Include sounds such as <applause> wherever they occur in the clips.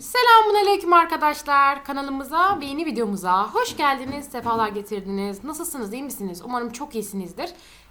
Selamünaleyküm arkadaşlar. Kanalımıza ve yeni videomuza hoş geldiniz, sefalar getirdiniz. Nasılsınız, iyi misiniz? Umarım çok iyisinizdir.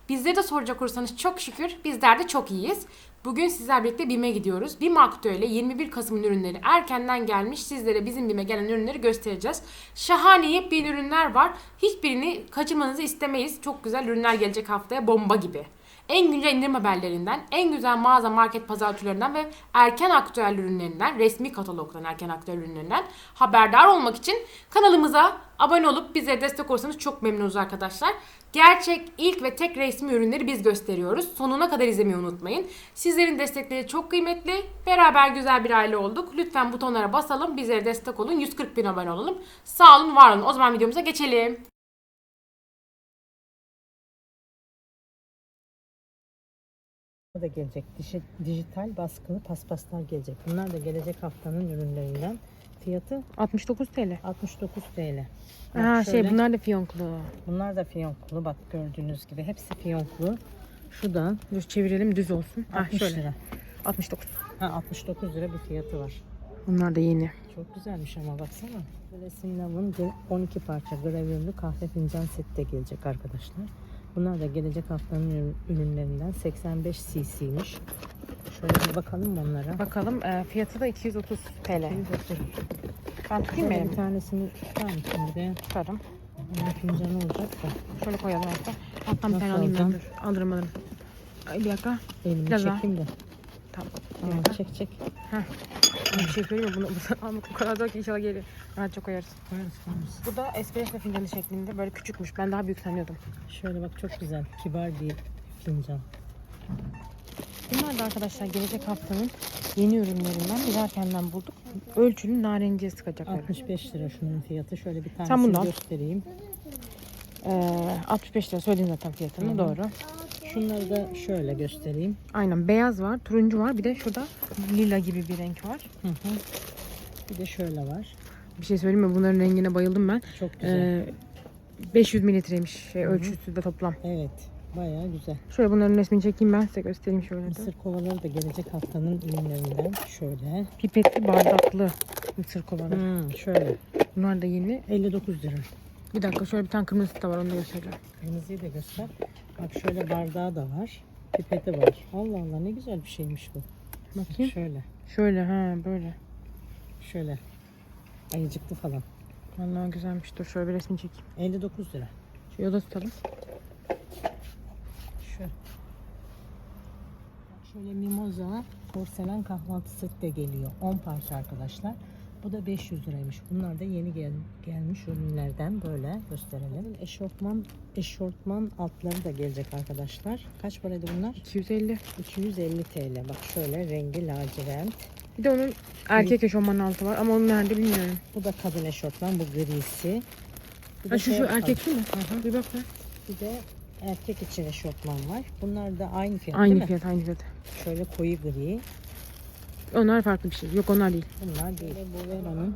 Bizleri de soracak olursanız çok şükür bizler de çok iyiyiz. Bugün sizler birlikte BİM'e gidiyoruz. BİM Aktüel'e 21 Kasım'ın ürünleri erkenden gelmiş. Sizlere bizim BİM'e gelen ürünleri göstereceğiz. Şahane yepyeni ürünler var. Hiçbirini kaçırmanızı istemeyiz. Çok güzel ürünler gelecek haftaya bomba gibi. En güncel indirim haberlerinden, en güzel mağaza, market, pazar türlerinden ve erken aktüel ürünlerinden, resmi katalogdan erken aktüel ürünlerinden haberdar olmak için kanalımıza abone olup bize destek olursanız çok memnunuz arkadaşlar. Gerçek, ilk ve tek resmi ürünleri biz gösteriyoruz. Sonuna kadar izlemeyi unutmayın. Sizlerin destekleri çok kıymetli. Beraber güzel bir aile olduk. Lütfen butonlara basalım, bizlere destek olun. 140 bin abone olalım. Sağ olun, var olun. O zaman videomuza geçelim. Da gelecek. Dijital baskılı paspaslar gelecek. Bunlar da gelecek haftanın ürünlerinden. Fiyatı 69 TL. 69 TL. Bak Ha şöyle, şey bunlar da fiyonklu. bunlar da fiyonklu. Bak gördüğünüz gibi hepsi fiyonklu. Şu da Dur çevirelim düz olsun. Ha 60 şöyle. lira. 69. Ha 69 lira bir fiyatı var. Bunlar da yeni. Çok güzelmiş ama baksana. Böyle Sinnam'ın 12 parça gravürlü kahve fincan seti de gelecek arkadaşlar. Bunlar da gelecek haftanın ürün- ürünlerinden 85 cc'ymiş. Şöyle bir bakalım mı onlara? Bakalım e, fiyatı da 230 TL. Bir bakayım. Ben tutayım mı bir tanesini tutar mısın buraya? Tutarım. Onun fincanı olacak da. Şöyle koyalım hatta. Alttan bir Nasıl tane alayım ben alacağım? dur. Alırım alırım. Ay bir dakika. Elimi Biraz daha. çekeyim de. Tamam. Tamam çek çek. Bir şey söyleyeyim mi? Bunu, bunu <laughs> o kadar zor ki inşallah gelir. Rahat çok koyarız. Koyarız koyarız. Bu da espresso fincanı şeklinde. Böyle küçükmüş. Ben daha büyük sanıyordum. Şöyle bak çok güzel. Kibar bir fincan. Bunlar da arkadaşlar gelecek haftanın yeni ürünlerinden. Biz erkenden bulduk. Ölçülü narenciye sıkacakları. 65 lira şunun fiyatı. Şöyle bir tanesini göstereyim. Ee, 65 lira söyledin zaten fiyatını. Hı hı. Doğru. Şunları da şöyle göstereyim. Aynen beyaz var, turuncu var. Bir de şurada lila gibi bir renk var. Hı hı. Bir de şöyle var. Bir şey söyleyeyim mi? Bunların rengine bayıldım ben. Çok güzel. Ee, 500 mililitreymiş şey, Hı hı. ölçüsü de toplam. Evet. Bayağı güzel. Şöyle bunların resmini çekeyim ben size göstereyim şöyle de. Mısır kovaları da gelecek haftanın ürünlerinden. Şöyle. Pipetli bardaklı mısır kovaları. Hmm, şöyle. Bunlar da yeni. 59 lira. Bir dakika şöyle bir tane kırmızı da var onu da göstereceğim. Kırmızıyı da göster. Bak şöyle bardağı da var. Pipeti var. Allah Allah ne güzel bir şeymiş bu. Bakayım. Şöyle. Şöyle ha böyle. Şöyle. Ayıcıklı falan. Vallahi güzelmiş. Dur şöyle bir resmini çekeyim. 59 lira. Şu yoda tutalım. Şu. Şöyle mimoza porselen kahvaltı set de geliyor. 10 parça arkadaşlar. Bu da 500 liraymış. Bunlar da yeni gel gelmiş ürünlerden böyle gösterelim. Eşortman eşortman altları da gelecek arkadaşlar. Kaç paraydı bunlar? 250. 250 TL. Bak şöyle rengi lacivert. Bir de onun erkek eşofmanın altı var ama onun nerede bilmiyorum. Bu da kadın eşortman. Bu grisi. Bir Ha şu şey şu erkek mu? Hı hı. Bir bak be. Bir de erkek için eşortman var. Bunlar da aynı fiyat Aynı değil mi? fiyat aynı fiyat. Şöyle koyu gri. Onlar farklı bir şey. Yok onlar değil. Bunlar değil. Bovera'nın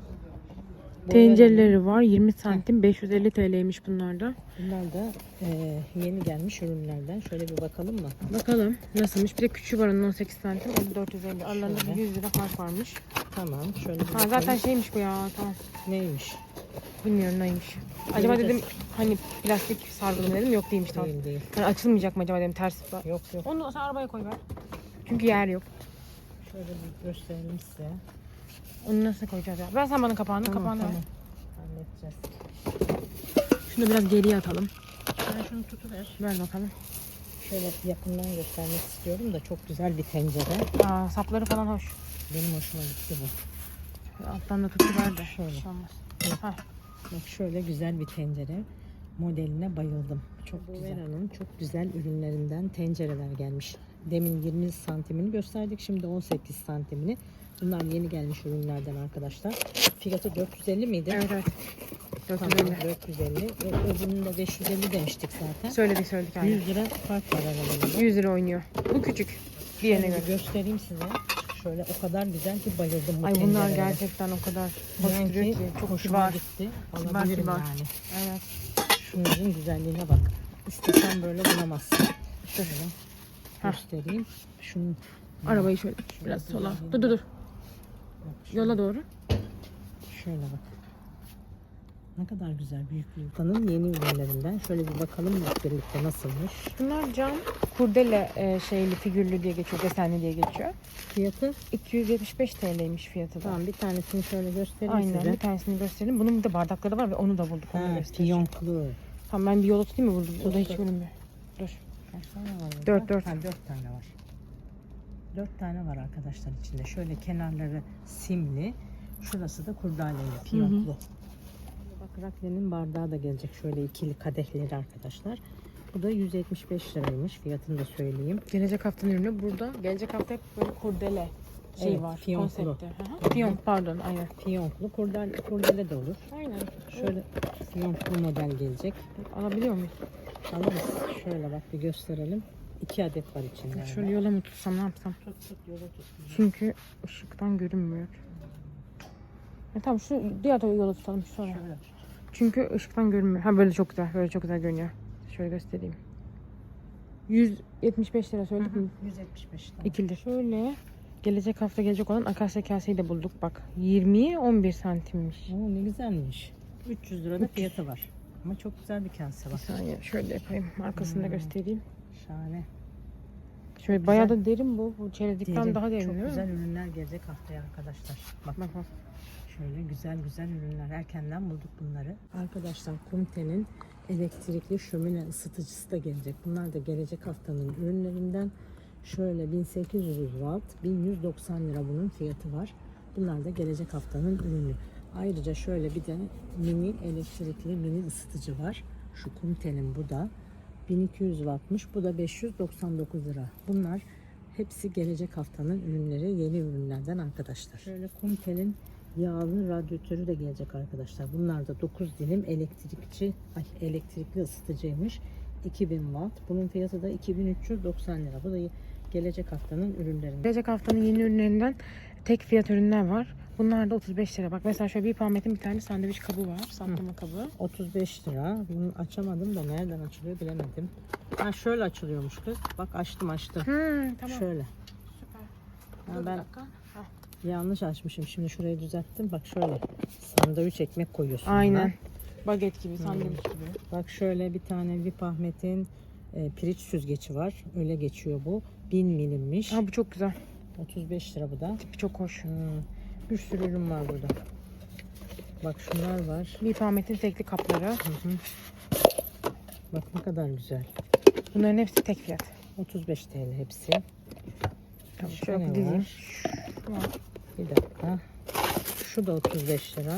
Tencereleri var 20 santim 550 TL'ymiş bunlar da. Bunlar da e, yeni gelmiş ürünlerden. Şöyle bir bakalım mı? Bakalım nasılmış. Bir de küçüğü var onun 18 santim. O da 450. Aralarında Şöyle. 100 lira fark varmış. Tamam. Şöyle bir Ha bakalım. zaten şeymiş bu ya tamam. neymiş? Bilmiyorum neymiş. Acaba dedim hani plastik sargılı mı dedim yok değilmiş tamam. Değil değil. Hani açılmayacak mı acaba dedim ters. Yok yok. Onu sen arabaya koy ver. Çünkü yer yok. Şöyle bir gösterelim size. Onu nasıl koyacağız ya? Ver sen bana kapağını. Tamam kapağını tamam. ver. Halledeceğiz. Şunu biraz geriye atalım. Sen şunu tutuver. Ver bakalım. Şöyle yakından göstermek istiyorum da çok güzel bir tencere. Aa, sapları falan hoş. Benim hoşuma gitti bu. Şöyle Alttan da tutuver de. Şöyle. Şey. Ha. Bak şöyle güzel bir tencere. Modeline bayıldım. Çok güzel. Vera'nın çok güzel ürünlerinden tencereler gelmiş. Demin 20 santimini gösterdik. Şimdi 18 santimini. Bunlar yeni gelmiş ürünlerden arkadaşlar. Fiyatı 450 miydi? Evet evet. Tamam, 450. 450. E, öbürünün de 550 demiştik zaten. Söyledik söyledik aynen. 100 lira fark var aralarında. 100 lira oynuyor. Bu küçük. Diğerine göre. göstereyim size. Şöyle o kadar güzel ki bayıldım bu Ay bunlar tencerelere. gerçekten o kadar hoş İnan duruyor ki. Çok hoşuma kibar. gitti. Kibar, Alabilirim kibar. yani. Evet. Şunların güzelliğine bak. İstesen böyle bulamazsın. Şöyle. Göstereyim. Şunun Arabayı şöyle biraz sola. Dur dur dur. Yola doğru. Şöyle bak. Ne kadar güzel büyüklüğü. Tanın yeni ürünlerinden. Şöyle bir bakalım hep birlikte nasılmış. Bunlar cam kurdele e, şeyli figürlü diye geçiyor, desenli diye geçiyor. Fiyatı 275 TL'ymiş fiyatı da. tamam bir tanesini şöyle göstereyim Aynen size. bir tanesini gösterelim. Bunun bir de bardakları var ve onu da bulduk. Onu da Ha, göstereceğim. fiyonklu. Tamam ben bir yola tutayım mı burada? Burada hiç Tut. görünmüyor. Kaç tane var burada? Dört, dört. Ha, dört tane var. Dört tane var arkadaşlar içinde. Şöyle kenarları simli. Şurası da kurdaleli, fiyonklu. Bak raklenin bardağı da gelecek. Şöyle ikili kadehleri arkadaşlar. Bu da 175 liraymış. Fiyatını da söyleyeyim. Gelecek haftanın ürünü burada. Gelecek hafta hep böyle kurdele şey Evet, var. fiyonklu. Konsepti. Hı hı. Fiyonk pardon aynen. Fiyonklu, kurdele, kurdele de olur. Aynen. Şöyle fiyonklu model gelecek. Alabiliyor muyuz? Alırız. Şöyle bak bir gösterelim. İki adet var içinde. Şöyle yola mı tutsam ne yapsam? Tut tut yola tut. Çünkü ışıktan görünmüyor. E tamam şu diğer tarafa yola tutalım sonra. Şöyle. Çünkü ışıktan görünmüyor. Ha böyle çok güzel. Böyle çok güzel görünüyor. Şöyle göstereyim. 175 lira söyledik mi? 175 lira. İkili. Şöyle gelecek hafta gelecek olan akasya kaseyi de bulduk bak. 20'ye 11 santimmiş. Oo, ne güzelmiş. 300 lirada fiyatı var. Ama çok güzel bir kase Bir var. saniye şöyle yapayım. Arkasını da Hmm. göstereyim. Şahane. Şöyle bayağı da derin bu. Bu çerezlikten Derin, daha derin Çok güzel ürünler gelecek haftaya arkadaşlar. Bak Bak bak. şöyle güzel güzel ürünler. Erkenden bulduk bunları. Arkadaşlar Kumte'nin elektrikli şömine ısıtıcısı da gelecek. Bunlar da gelecek haftanın ürünlerinden. Şöyle 1800 watt, 1190 lira bunun fiyatı var. Bunlar da gelecek haftanın ürünü. Ayrıca şöyle bir de mini elektrikli mini ısıtıcı var. Şu Kumte'nin bu da 1200 wattmış. Bu da 599 lira. Bunlar hepsi gelecek haftanın ürünleri, yeni ürünlerden arkadaşlar. Şöyle Kumtel'in yağlı radyatörü de gelecek arkadaşlar. Bunlar da 9 dilim elektrikçi, ay elektrikli ısıtıcıymış. 2000 watt. Bunun fiyatı da 2390 lira. Bu da gelecek haftanın ürünlerinden. Gelecek haftanın yeni ürünlerinden tek fiyat ürünler var. Bunlar da 35 lira. Bak mesela şöyle bir parmetin bir tane sandviç kabı var. Saklama kabı. 35 lira. Bunu açamadım da nereden açılıyor bilemedim. Ha şöyle açılıyormuş kız. Bak açtım açtım. Hmm, tamam. Şöyle. Süper. Ha, bir ben dakika. Hah. yanlış açmışım. Şimdi şurayı düzelttim. Bak şöyle. Sandviç ekmek koyuyorsun. buna. Aynen. Baget gibi, sandviç gibi. Bak şöyle bir tane Vipahmet'in e, piriç süzgeci var. Öyle geçiyor bu. 1000 milimmiş. Ha bu çok güzel. 35 lira bu da. Tipi çok hoş. Hmm, Bir sürü ürün var burada. Bak şunlar var. Bir parmetin tekli kapları. Hı hı. Bak ne kadar güzel. Bunların hepsi tek fiyat. 35 TL hepsi. Tamam, şöyle ne dizeyim. Bir dakika. Şu da 35 lira.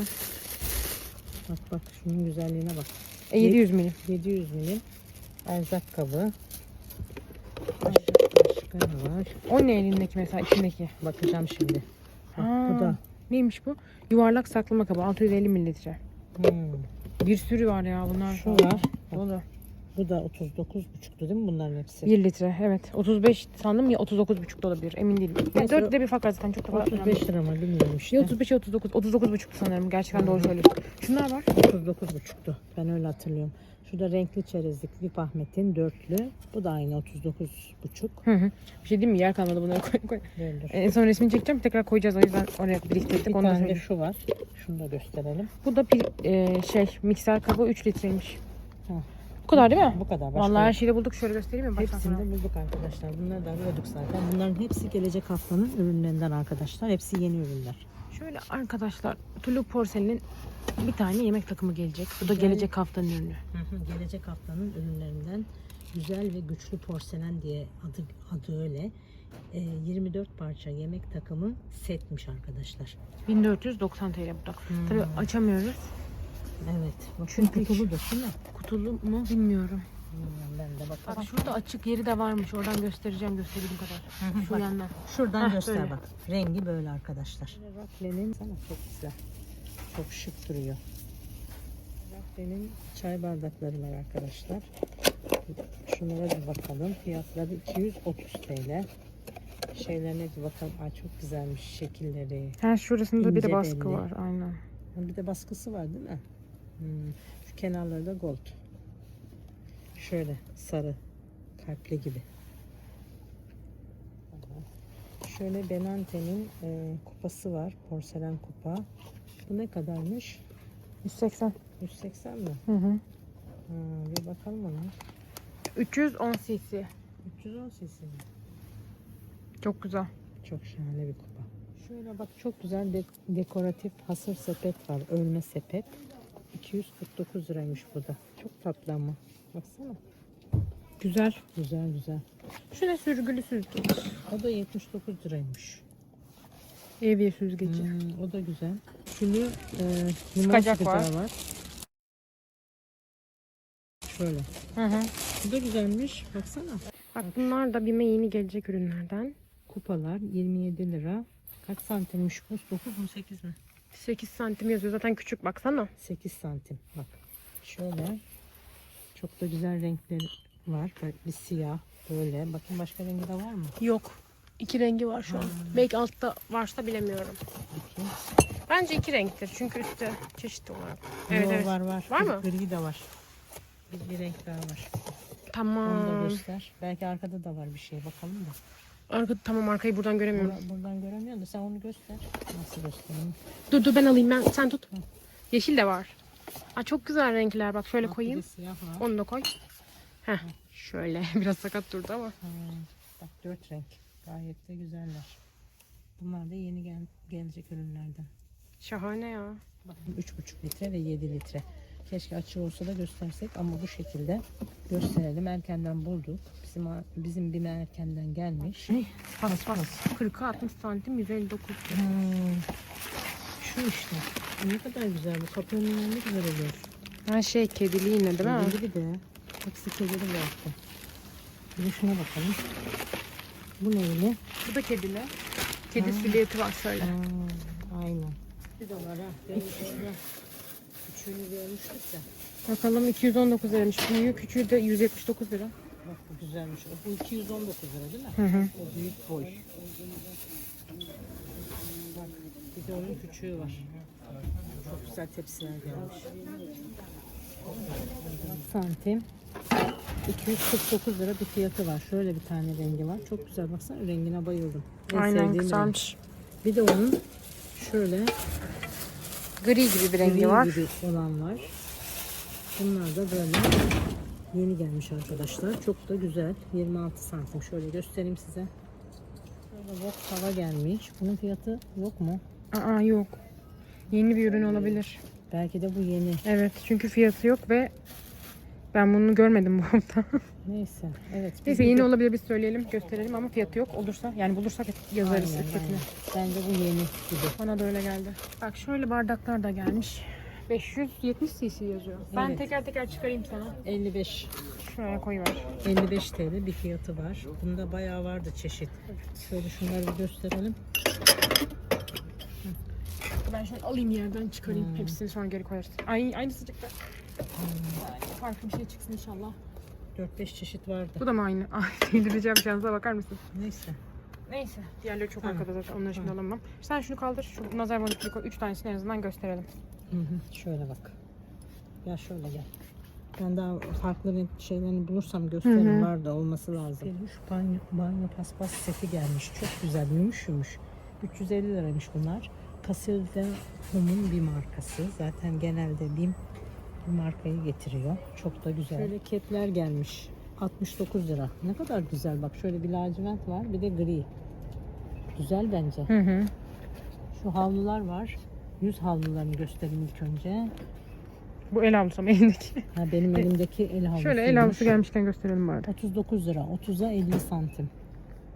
Bak bak şunun güzelliğine bak. E, 700 milim. 700 milim erzak kabı. Başka, var? O ne elindeki mesela içindeki? Bakacağım şimdi. Aa, bu da. Neymiş bu? Yuvarlak saklama kabı 650 mililitre. Hmm. Bir sürü var ya bunlar. Şu var. Dolu. Bu da 39,5'tu değil mi bunların hepsi? 1 litre evet. 35 sandım ya 39,5 da olabilir emin değilim. Yani Neyse, 4 litre bir fark var zaten çok da fark 35 lira mı bilmiyorum işte. Ya 35 ya 39. 39,5 sanırım gerçekten doğru söylüyorsun. Şunlar var. 39,5'tu. Ben öyle hatırlıyorum. Şu da renkli çerezlik Vip Ahmet'in dörtlü. Bu da aynı 39,5. Hı hı. Bir şey diyeyim mi? Yer kalmadı bunları koy koy. Dur. En son resmini çekeceğim tekrar koyacağız o yüzden oraya biriktirdik. Bir Onu da tane söyleyeyim. şu var. Şunu da gösterelim. Bu da pil, e, şey mikser kabı 3 litreymiş. Bu kadar değil mi? Bu kadar. Başka Vallahi her şeyi de bulduk. Şöyle göstereyim mi? Baştan Hepsini de bulduk arkadaşlar. Bunları da arıyorduk zaten. Bunların hepsi gelecek haftanın ürünlerinden arkadaşlar. Hepsi yeni ürünler. Şöyle arkadaşlar Tulu Porselen'in bir tane yemek takımı gelecek. Bu da gelecek haftanın ürünü. Gelecek haftanın ürünlerinden güzel ve güçlü porselen diye adı adı öyle. Ee, 24 parça yemek takımı setmiş arkadaşlar. 1490 TL bu da. Hmm. Tabii açamıyoruz. Evet. Bakın Çünkü- kutulu da değil mi? Kutulu mu bilmiyorum. Bilmiyorum ben de bakalım. Bak şurada açık yeri de varmış. Oradan göstereceğim gösterdiğim kadar. hı, Şu bak. yandan. Şuradan Heh, göster böyle. bak. Rengi böyle arkadaşlar. Raklenin sana çok güzel. Çok şık duruyor. Raklenin çay bardakları var arkadaşlar. Şunlara bir bakalım. Fiyatları 230 TL. Şeylerine bir bakalım. Ay çok güzelmiş şekilleri. Ha şurasında bir de İnce baskı belli. var. Aynen. Ha, Bir de baskısı var değil mi? Hmm. Şu kenarları da gold. Şöyle sarı kalpli gibi. Şöyle Benante'nin e, kupası var. Porselen kupa. Bu ne kadarmış? 180. 180 mi? Hı hı. Ha, bir bakalım ona. 310 cc. 310 cc mi? Çok güzel. Çok şahane bir kupa. Şöyle bak çok güzel de- dekoratif hasır sepet var. Örme sepet. 249 liraymış bu da. Çok tatlı ama. Baksana. Güzel. Güzel güzel. Şu ne sürgülü süzgeç. O da 79 liraymış. Evye süzgeci. Hmm, o da güzel. Şunu e, limon Sıkacak sıkacağı var. Şöyle. Hı hı. Bu da güzelmiş. Baksana. Bak bunlar da BİM'e yeni gelecek ürünlerden. Kupalar 27 lira. Kaç santimmiş bu? 9 mu 8 mi? 8 santim yazıyor. Zaten küçük baksana. 8 santim. Bak. Şöyle. Çok da güzel renkleri var. Böyle bir siyah böyle. Bakın başka rengi de var mı? Yok. İki rengi var şu an. Belki altta varsa bilemiyorum. Bakayım. Bence iki renktir. Çünkü üstte çeşit olarak. Evet Yo, evet. Var var. Var mı? Gri de var. Bir, bir renk daha var. Onu da Tamam. göster. Belki arkada da var bir şey. Bakalım da. Arka, tamam arkayı buradan göremiyorum. Bura- buradan göremiyorum da sen onu göster. Nasıl göstereyim? Dur dur ben alayım ben. Sen tut. Yeşil de var. Aa, çok güzel renkler. Bak şöyle Bak, bir koyayım. Onu da koy. Heh. Şöyle. <laughs> Biraz sakat durdu ama. Ha, bak dört renk. Gayet de güzeller. Bunlar da yeni gel gelecek ürünlerden. Şahane ya. Bakın 3,5 litre ve 7 litre. Keşke açık olsa da göstersek ama bu şekilde gösterelim. Erkenden bulduk. Bizim bizim bir erkenden gelmiş. Pas pas. 40'a 60 santim 159. Hmm, Şu işte. Ne kadar güzel bu. Kapı önünden ne güzel oluyor. Her şey kedili yine değil mi? Kedili bir de. Hepsi kedili bu hafta. Bir de şuna bakalım. Bu neyli? Bu da kedili. Kedi silüeti var şöyle. Aa, aynen. Bir dolar ha. Ben şurada küçüğünü görmüştük de. Bakalım 219 liraymış. Büyüğü küçüğü de 179 lira. Bak bu güzelmiş. O, bu 219 lira değil mi? Hı hı. O büyük boy. Bir de onun küçüğü var. Çok güzel tepsiler gelmiş. Santim. 249 lira bir fiyatı var. Şöyle bir tane rengi var. Çok güzel baksana rengine bayıldım. En Aynen sevdiğim renk. güzelmiş. Bir de onun şöyle Gri gibi bir rengi gri var. gibi olan var. Bunlar da böyle yeni gelmiş arkadaşlar. Çok da güzel. 26 santim. Şöyle göstereyim size. Şöyle bok tava gelmiş. Bunun fiyatı yok mu? Aa yok. Yeni bir ürün olabilir. Belki de bu yeni. Evet çünkü fiyatı yok ve ben bunu görmedim bu hafta. <laughs> Neyse. Evet. biz Neyse yeni de- olabilir biz söyleyelim gösterelim ama fiyatı yok. Olursa yani bulursak yazarız Aynen, etiketine. aynen. Bence bu yeni gibi. Bana da öyle geldi. Bak şöyle bardaklar da gelmiş. 570 cc yazıyor. Ben Evet. teker teker çıkarayım sana. 55 Şuraya koyuver. 55 TL bir fiyatı var. Bunda bayağı vardı çeşit. Şöyle şunları bir gösterelim. Ben şöyle alayım yerden çıkarayım. Hmm. Hepsini sonra geri koyarız. Ay, aynı sıcakta. Farklı bir şey çıksın inşallah. 4-5 çeşit vardı. Bu da mı aynı? <laughs> Ay delireceğim şansa bakar mısın? Neyse. Neyse. Diğerleri çok Tamam. arkada zaten. Onları şimdi alamam. Sen şunu kaldır. Şu nazar boncukları koy. Üç tanesini en azından gösterelim. Hı hı. Şöyle bak. Ya şöyle gel. Ben daha farklı renk şeylerini bulursam gösteririm. Var da olması lazım. Peluş banyo, banyo paspas seti gelmiş. Çok güzel. Yumuş yumuş. 350 liraymış bunlar. Casilda Home'un bir markası. Zaten genelde BİM bu markayı getiriyor. Çok da güzel. Şöyle kepler gelmiş. 69 lira. Ne kadar güzel. Bak şöyle bir lacivert var. Bir de gri. Güzel bence. Hı hı. Şu havlular var. Yüz havlularını göstereyim ilk önce. Bu el havlusu ama elindeki. Ha, benim elimdeki el havlusu. Şöyle el havlusu gelmişken gösterelim bari. 39 lira. 30'a 50 santim.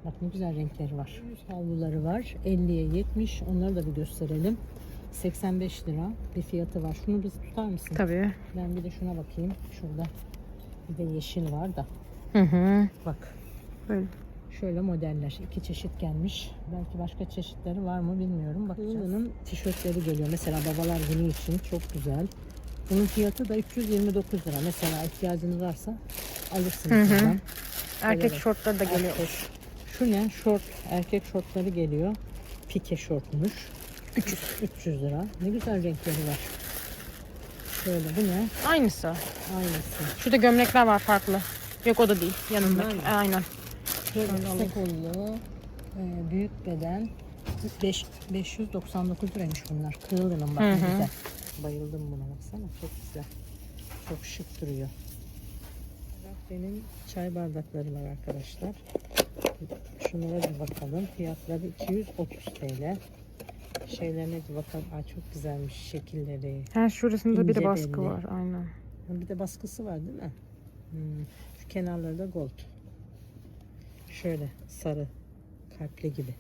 Bak ne güzel renkleri var. Havluları var. 50'ye 70. Onları da bir gösterelim. 85 lira bir fiyatı var. Şunu bir tutar mısın? Tabii. Ben bir de şuna bakayım. Şurada bir de yeşil var da. Hı hı. Bak Böyle. şöyle modeller. iki çeşit gelmiş. Belki başka çeşitleri var mı bilmiyorum. Bakacağız. Bunun tişörtleri geliyor. Mesela babalar günü için çok güzel. Bunun fiyatı da 329 lira. Mesela ihtiyacınız varsa alırsınız. Hı hı. Erkek şortları da geliyor. Erkek. Şu ne? Şort. Erkek şortları geliyor. Pike şortmuş. 300. 300 lira. Ne güzel renkleri var. Şöyle bu ne? Aynısı. Aynısı. Şurada gömlekler var farklı. Yok o da değil. Yanında. Bunlar mı? Aynen. Şöyle kısa kollu. Ee, büyük beden 5, 599 liraymış bunlar. Kığılının bak Hı ne hı. güzel. Bayıldım buna baksana. Çok güzel. Çok şık duruyor. Benim çay bardakları var arkadaşlar. Şunlara bir bakalım. Fiyatları 230 TL. Şeylerine bir bakalım. Aa, çok güzelmiş şekilleri. Ha şurasında bir de İnce baskı belli. var aynen. Bir de baskısı var değil mi? Hmm. Şu kenarları da gold. Şöyle sarı kalpli gibi.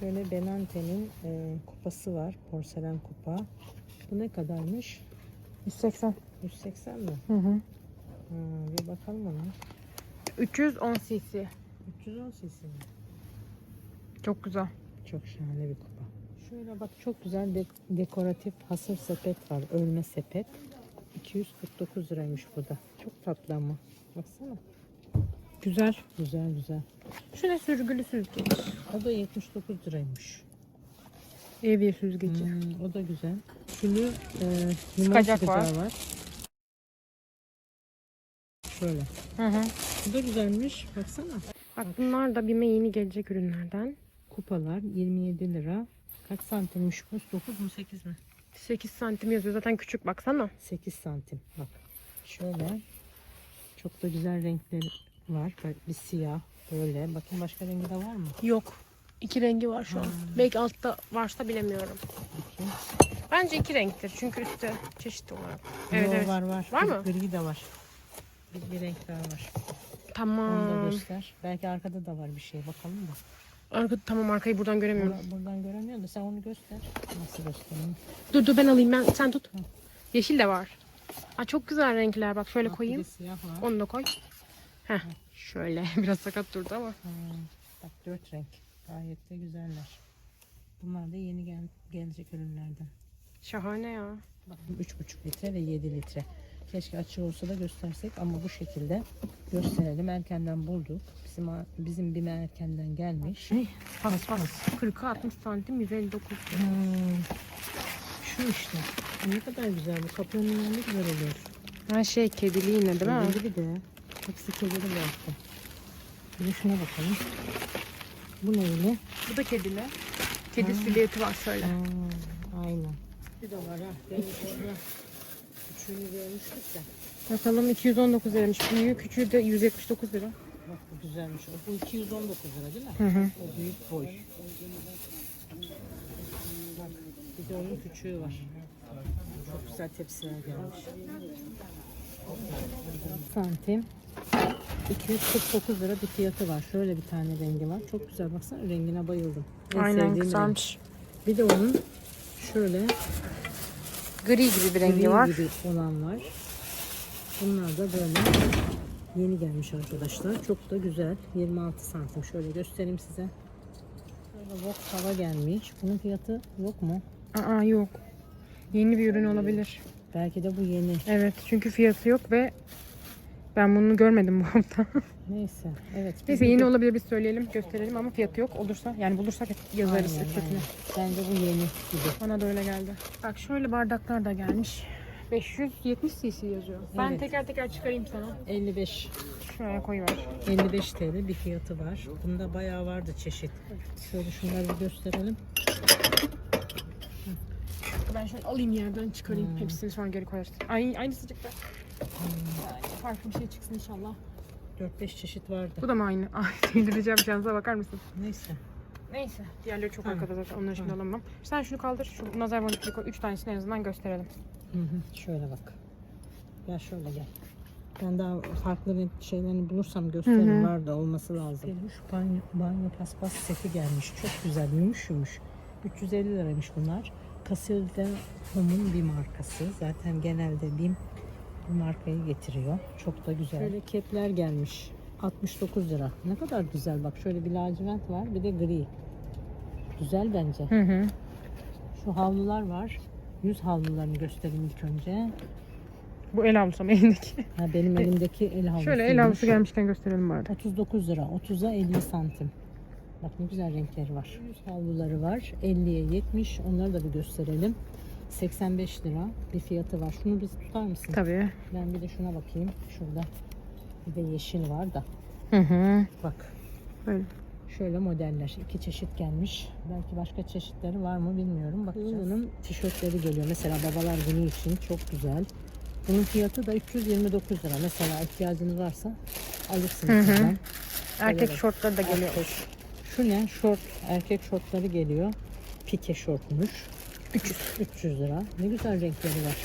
Şöyle Benante'nin e, kupası var. Porselen kupa. Bu ne kadarmış? 180. 180 mi? Hı hı. Ha, bir bakalım ona. 310 cc. 310 cc mi? Çok güzel. Çok şahane bir kupa. Şöyle bak çok güzel de- dekoratif hasır sepet var. Örme sepet. 249 liraymış bu da. Çok tatlı ama. Baksana. Güzel. Güzel güzel. Şu ne sürgülü süzgeç. O da 79 liraymış. Evye süzgeci. Hmm, o da güzel. Şunu e, limon Sıkacak sıkacağı var. Şöyle. Hı hı. Bu da güzelmiş. Baksana. Bak bunlar da BİM'e yeni gelecek ürünlerden. Kupalar 27 lira. Kaç santimmiş bu? 9 mu 8 mi? 8 santim yazıyor zaten küçük baksana. 8 santim. Bak. Şöyle. Çok da güzel renkleri var. Bak bir siyah böyle. Bakın başka rengi de var mı? Yok. İki rengi var şu an. Belki altta varsa bilemiyorum. Bakayım. Bence iki renktir çünkü üstte çeşit olarak. Evet Yo, evet. Var var. Var mı? Gri de var. Bir, bir renk daha var. Onu da Tamam. göster. Belki arkada da var bir şey. Bakalım da. Arka, tamam arkayı buradan göremiyorum. Bura- buradan göremiyorum da sen onu göster. Nasıl göstereyim? Dur dur ben alayım ben sen tut. Yeşil de var. Aa, çok güzel renkler bak şöyle Bak, bir koyayım. de siyah var. Onu da koy. Heh. Şöyle <laughs> biraz sakat durdu ama. Ha, bak dört renk. Gayet de güzeller. Bunlar da yeni gel gelecek ürünlerden. Şahane ya. Bakın 3,5 litre ve 7 litre. Keşke açık olsa da göstersek ama bu şekilde gösterelim. Erkenden bulduk. Bizim bizim bir erkenden gelmiş. Pas pas. 40'a 60 santim 159. Hmm, şu işte. Ne kadar güzel bu. Kapı önünden ne güzel oluyor. Ha şey kedili yine değil mi? Kedili de. Hepsi kedili bıraktım. Bir de şuna bakalım. Bu neyle? Bu da kedili. Kedi silüeti var şöyle. Aa, aynen. Bir de var ha. Üçünü görmüştük de. Bakalım 219 liraymış. Büyüğü küçüğü de 179 lira. Bak bu güzelmiş. O, bu 219 lira değil mi? Hı hı. O büyük boy. Bak bir de onun küçüğü var. Çok güzel tepsiler gelmiş. Santim. 249 lira bir fiyatı var. Şöyle bir tane rengi var. Çok güzel baksana rengine bayıldım. En Aynen renk. güzelmiş. Bir de onun şöyle Gri gibi bir rengi gri var. gibi olan var. Bunlar da böyle yeni gelmiş arkadaşlar. Çok da güzel. 26 santim. Şöyle göstereyim size. Böyle box hava gelmiş. Bunun fiyatı yok mu? Aa yok. Yeni bir ürün olabilir. Belki de bu yeni. Evet çünkü fiyatı yok ve ben bunu görmedim bu hafta. Neyse. Evet. Neyse bir- yeni olabilir biz söyleyelim gösterelim ama fiyatı yok. Olursa yani bulursak yazarız Aynen, etiketine. aynen. Bence bu yeni gibi. Bana da öyle geldi. Bak şöyle bardaklar da gelmiş. 570 cc yazıyor. Ben Evet. teker teker çıkarayım sana. 55 Şuraya koyuver. 55 TL bir fiyatı var. Bunda bayağı vardı çeşit. Şöyle şunları bir gösterelim. Ben şöyle alayım yerden çıkarayım. Hmm. Hepsini sonra geri koyarız. Aynı, aynı sıcakta. Yani farklı bir şey çıksın inşallah. 4-5 çeşit vardı. Bu da mı aynı? <laughs> Ay sindireceğim şansa bakar mısın? Neyse. Neyse. Diğerleri çok Ha. arkada zaten. Onları şimdi alamam. Sen şunu kaldır. Şu nazar boncukları koy. Üç tanesini en azından gösterelim. Hı hı. Şöyle bak. Gel şöyle gel. Ben daha farklı renk şeylerini bulursam gösteririm. Var da olması lazım. Peluş banyo, banyo paspas seti gelmiş. Çok güzel. Yumuş yumuş. 350 liraymış bunlar. Casilda Home'un bir markası. Zaten genelde BİM bu markayı getiriyor. Çok da güzel. Şöyle kepler gelmiş. 69 lira. Ne kadar güzel bak. Şöyle bir lacivert var. Bir de gri. Güzel bence. Hı hı. Şu havlular var. Yüz havlularını göstereyim ilk önce. Bu el havlusu ama elindeki. Ha, benim elimdeki el havlusu. Şöyle el havlusu gelmişken gösterelim bari. 39 lira. 30'a 50 santim. Bak ne güzel renkleri var. Yüz havluları var. 50'ye 70. Onları da bir gösterelim. 85 lira bir fiyatı var. Şunu bir tutar mısın? Tabii. Ben bir de şuna bakayım. Şurada bir de yeşil var da. Hı hı. Bak Böyle. şöyle modeller. iki çeşit gelmiş. Belki başka çeşitleri var mı bilmiyorum. Bak bunun tişörtleri geliyor. Mesela babalar günü için çok güzel. Bunun fiyatı da 329 lira. Mesela ihtiyacınız varsa alırsınız. Hı hı. Erkek Evet. şortları da geliyor. Erkek. Şu ne? Şort. Erkek şortları geliyor. Pike şortmuş. 300. 300 lira. Ne güzel renkleri var.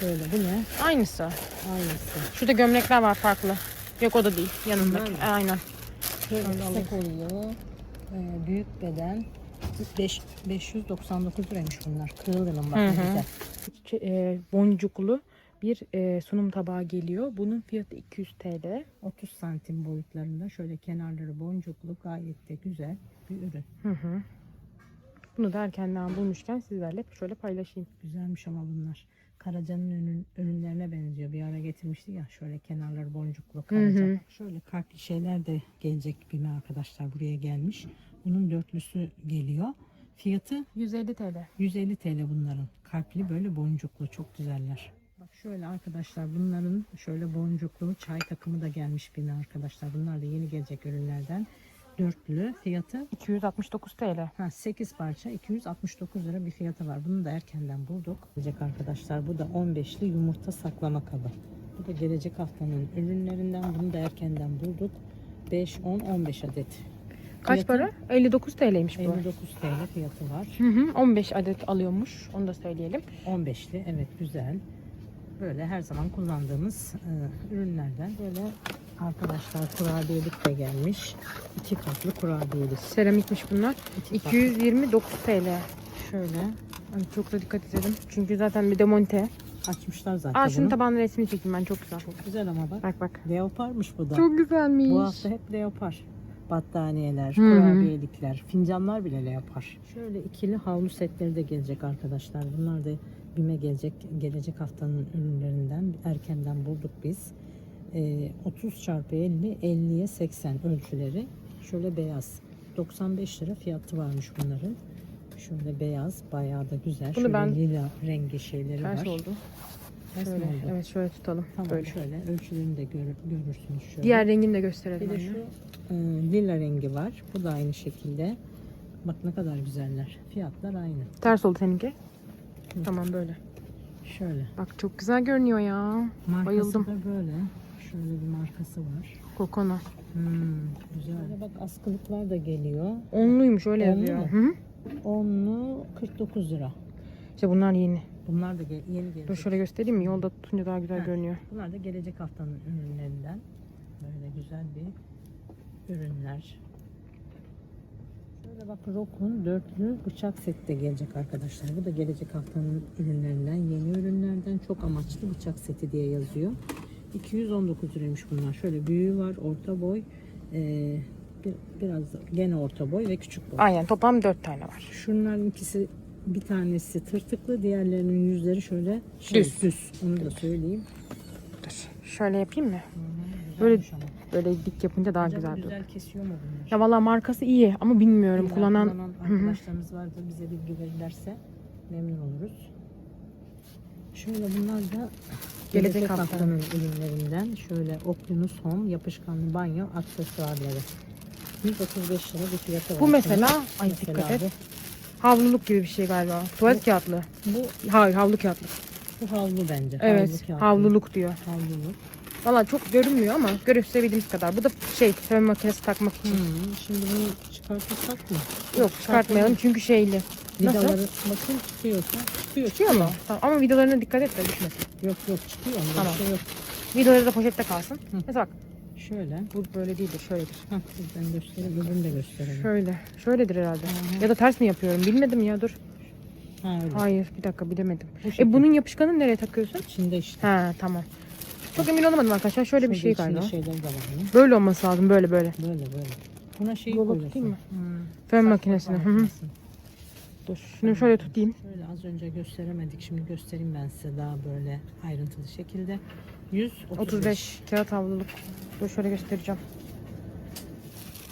Şöyle bu ne? Aynısı. Aynısı. Şurada gömlekler var farklı. Yok o da değil. Yanındaki. Bunlar mı? Aynen. Şöyle kısa kollu. e, büyük beden. 5, 599 liraymış bunlar. Kırıldırım bak Hı ne hı. güzel. Ç- e, boncuklu bir e, sunum tabağı geliyor. Bunun fiyatı 200 TL. 30 santim boyutlarında şöyle kenarları boncuklu gayet de güzel bir ürün. Hı hı. Bunu da erkenden bulmuşken sizlerle şöyle paylaşayım. Güzelmiş ama bunlar. Karaca'nın ürün, ürünlerine benziyor. Bir ara getirmişti ya şöyle kenarları boncuklu karaca. hı. Şöyle kalpli şeyler de gelecek bir arkadaşlar buraya gelmiş. Bunun dörtlüsü geliyor. Fiyatı 150 TL. 150 TL bunların. Kalpli böyle boncuklu çok güzeller. Bak şöyle arkadaşlar bunların şöyle boncuklu çay takımı da gelmiş birine arkadaşlar. Bunlar da yeni gelecek ürünlerden. Dörtlü fiyatı 269 TL. ha, 8 parça 269 lira bir fiyatı var. Bunu da erkenden bulduk. Gelecek arkadaşlar bu da 15'li yumurta saklama kabı. Bu da gelecek haftanın ürünlerinden. Bunu da erkenden bulduk. 5, 10, 15 adet. Kaç para? 59 TL'ymiş bu. 59 TL fiyatı var. Hı hı, 15 adet alıyormuş. Onu da söyleyelim. 15'li evet güzel. Böyle her zaman kullandığımız e, ürünlerden. Böyle arkadaşlar kurabiyelik de gelmiş. İki katlı kurabiyelik. Seramikmiş bunlar. İki katlı. 229 TL. Şöyle Ay, çok da dikkat edelim. Çünkü zaten bir demonte. açmışlar zaten Aa şunun bunu. tabağının resmini çekeyim ben çok güzel. Çok güzel ama bak. Bak bak. Leoparmış bu da. Çok güzelmiş. Bu hafta hep leopar. Battaniyeler, Hı hı. kurabiyelikler, fincanlar bile leopar. Şöyle ikili havlu setleri de gelecek arkadaşlar. Bunlar da BİM'e gelecek, gelecek haftanın ürünlerinden erkenden bulduk biz. Ee, 30 çarpı 50, 50'ye 80 ölçüleri. Şöyle beyaz. 95 lira fiyatı varmış bunların. Şöyle beyaz, bayağı da güzel. Bunu şöyle ben- lila rengi şeyleri Ters var. oldu. Ters Şöyle, oldu? evet şöyle tutalım. Tamam Böyle. şöyle ölçülerini de gör- görürsünüz şöyle. Diğer rengini de gösterelim. Bir de şu e, lila rengi var. Bu da aynı şekilde. Bak ne kadar güzeller. Fiyatlar aynı. Ters oldu seninki. Hı. Tamam böyle. Şöyle. Bak çok güzel görünüyor ya. Markası Bayıldım. da böyle. Şöyle bir markası var. Kokona. Hmm, güzel. Böyle bak askılıklar da geliyor. Onluymuş öyle Onlu yazıyor. Hı -hı. Onlu 49 lira. İşte bunlar yeni. Bunlar da ge- yeni gelecek. Dur şöyle göstereyim mi? Yolda tutunca daha güzel Ha. görünüyor. Bunlar da gelecek haftanın ürünlerinden. Böyle güzel bir ürünler. Şöyle bak Rock'un dörtlü bıçak seti de gelecek arkadaşlar. Bu da gelecek haftanın ürünlerinden, yeni ürünlerden çok amaçlı bıçak seti diye yazıyor. 219 liraymış bunlar. Şöyle büyüğü var, orta boy, ee, bir, biraz gene orta boy ve küçük boy. Aynen toplam 4 tane var. Şunların ikisi bir tanesi tırtıklı, diğerlerinin yüzleri şöyle şey, Düz. düz. Onu da söyleyeyim. Dur. Şöyle yapayım mı? Böyle. Böyle dik yapınca daha Acaba güzel güzel, duruyor. kesiyor mu bunlar? Ya valla markası iyi ama bilmiyorum. İlla Kullanan kullanan arkadaşlarımız vardır bize bilgi verirlerse memnun oluruz. Şöyle bunlar da Gelecek haftanın. ürünlerinden şöyle Okyanus Home yapışkanlı banyo aksesuarları. 135 lira bir fiyatı var. Bu mesela- ay dikkat et. Havluluk gibi bir şey galiba. Tuvalet kağıtlı. bu, Hayır havlu kağıtlı. bu havlu bence. Evet Havlu kağıtlı. havluluk diyor. Havluluk. Valla çok görünmüyor ama görebildiğimiz kadar. Bu da şey fön makinesi takmak için. Hmm, şimdi bunu çıkartırsak mı? Yok çıkartmayalım çünkü şeyli. Vidaları bakın çıkıyorsa çıkıyor. Çıkıyor mu? Tamam. Ama vidalarına dikkat et de düşmesin. Yok yok çıkıyor. Onda Tamam. bir şey yok. Vidaları da poşette kalsın. Mesela bak Şöyle. bu böyle değildir şöyledir. Hah, buradan gösterelim. Öbürünü de gösterelim. Şöyle. Şöyledir herhalde. Hı hı. Ya da ters mi yapıyorum bilmedim ya dur. Ha öyle. Hayır bir dakika bilemedim. Bu E bunun yapışkanını nereye takıyorsun? içinde işte. Ha tamam. Çok emin olamadım arkadaşlar. Şöyle bir şey galiba. de var. Böyle olması lazım böyle böyle. Böyle böyle. Buna şey Yola koyuyorsun. mı? Hmm. Fön makinesine. Hı hı. makinesi. Dur. Şunu şöyle tutayım. Şöyle az önce gösteremedik. Şimdi göstereyim ben size daha böyle ayrıntılı şekilde. 135. 35 kağıt havluluk. Dur şöyle göstereceğim.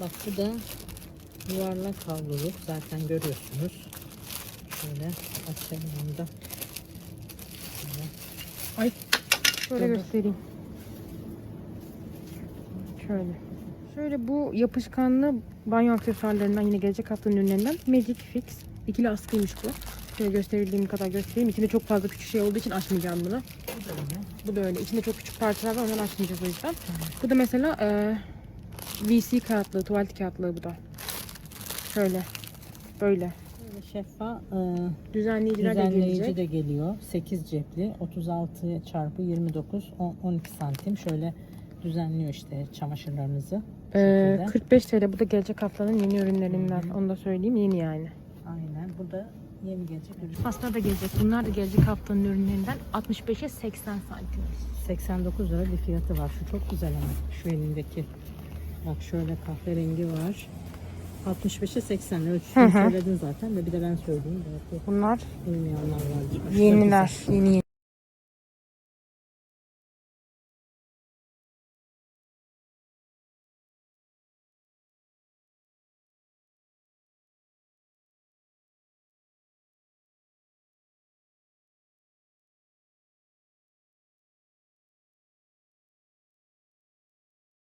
Bak bu da yuvarlak havluluk. Zaten görüyorsunuz. Şöyle açalım onu da. Şöyle. Ay. Şöyle dur. göstereyim. Şöyle. Şöyle bu yapışkanlı banyo aksesuarlarından yine gelecek haftanın ürünlerinden Magic Fix. İkili askıymış bu. Şöyle gösterebildiğim kadar göstereyim. İçinde çok fazla küçük şey olduğu için açmayacağım bunu. Bu da öyle. İçinde çok küçük parçalar var onları açmayacağız o yüzden. Bu da mesela e, VC kağıtlığı, tuvalet kağıtlığı bu da. Şöyle. Böyle. Şeffaf e, Düzenleyiciler de düzenleyici gelecek. de geliyor. 8 cepli 36 çarpı 29 on- 12 santim. Şöyle düzenliyor işte çamaşırlarınızı. Ee, şekilde. 45 TL. Bu da gelecek haftanın yeni ürünlerinden. Onu da söyleyeyim. Yeni yani. Aynen. Bu da yeni gelecek. Pasta da gelecek. Bunlar da gelecek haftanın ürünlerinden 65'e 80 santim. 89 lira bir fiyatı var. Şu çok güzel ama şu elindeki. Bak şöyle kahverengi var. 65'e 80 ölçüsünü söyledin zaten de bir de ben söyleyeyim. Belki Bunlar bilmeyenler da yeniler. Yeni yeni.